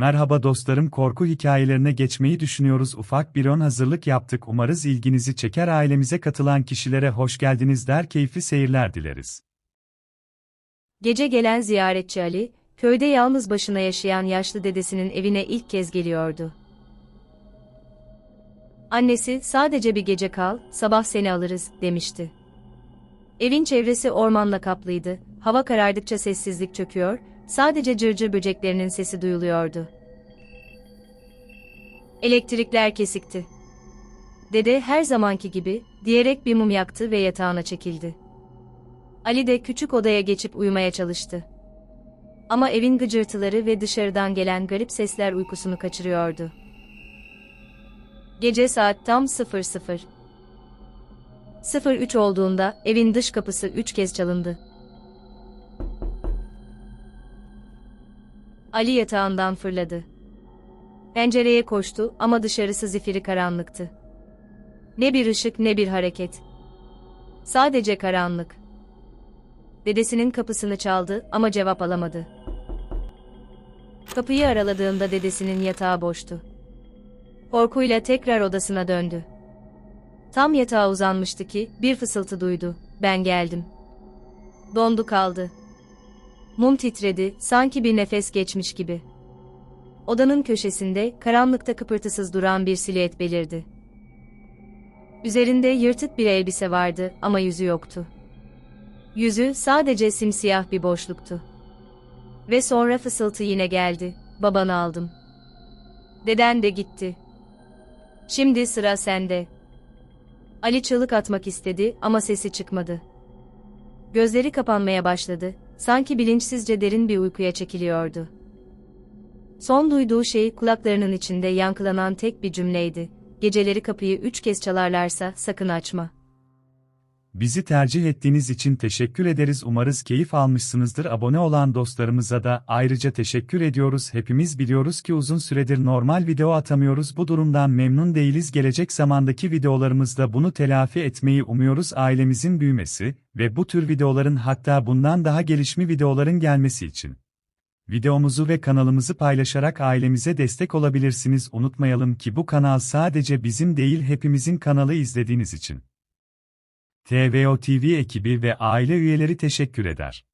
Merhaba dostlarım korku hikayelerine geçmeyi düşünüyoruz ufak bir ön hazırlık yaptık umarız ilginizi çeker ailemize katılan kişilere hoş geldiniz der keyifli seyirler dileriz. Gece gelen ziyaretçi Ali, köyde yalnız başına yaşayan yaşlı dedesinin evine ilk kez geliyordu. Annesi, sadece bir gece kal, sabah seni alırız, demişti. Evin çevresi ormanla kaplıydı, hava karardıkça sessizlik çöküyor, sadece cırcır böceklerinin sesi duyuluyordu. Elektrikler kesikti. Dede her zamanki gibi, diyerek bir mum yaktı ve yatağına çekildi. Ali de küçük odaya geçip uyumaya çalıştı. Ama evin gıcırtıları ve dışarıdan gelen garip sesler uykusunu kaçırıyordu. Gece saat tam 00. 03 olduğunda evin dış kapısı üç kez çalındı. Ali yatağından fırladı. Pencereye koştu ama dışarısı zifiri karanlıktı. Ne bir ışık ne bir hareket. Sadece karanlık. Dedesinin kapısını çaldı ama cevap alamadı. Kapıyı araladığında dedesinin yatağı boştu. Korkuyla tekrar odasına döndü. Tam yatağa uzanmıştı ki bir fısıltı duydu. Ben geldim. Dondu kaldı. Mum titredi, sanki bir nefes geçmiş gibi. Odanın köşesinde karanlıkta kıpırtısız duran bir silüet belirdi. Üzerinde yırtık bir elbise vardı ama yüzü yoktu. Yüzü sadece simsiyah bir boşluktu. Ve sonra fısıltı yine geldi. Babanı aldım. Deden de gitti. Şimdi sıra sende. Ali çığlık atmak istedi ama sesi çıkmadı. Gözleri kapanmaya başladı, sanki bilinçsizce derin bir uykuya çekiliyordu. Son duyduğu şey kulaklarının içinde yankılanan tek bir cümleydi. Geceleri kapıyı üç kez çalarlarsa sakın açma. Bizi tercih ettiğiniz için teşekkür ederiz. Umarız keyif almışsınızdır. Abone olan dostlarımıza da ayrıca teşekkür ediyoruz. Hepimiz biliyoruz ki uzun süredir normal video atamıyoruz. Bu durumdan memnun değiliz. Gelecek zamandaki videolarımızda bunu telafi etmeyi umuyoruz. Ailemizin büyümesi ve bu tür videoların hatta bundan daha gelişmiş videoların gelmesi için. Videomuzu ve kanalımızı paylaşarak ailemize destek olabilirsiniz. Unutmayalım ki bu kanal sadece bizim değil hepimizin kanalı izlediğiniz için. TVO TV ekibi ve aile üyeleri teşekkür eder.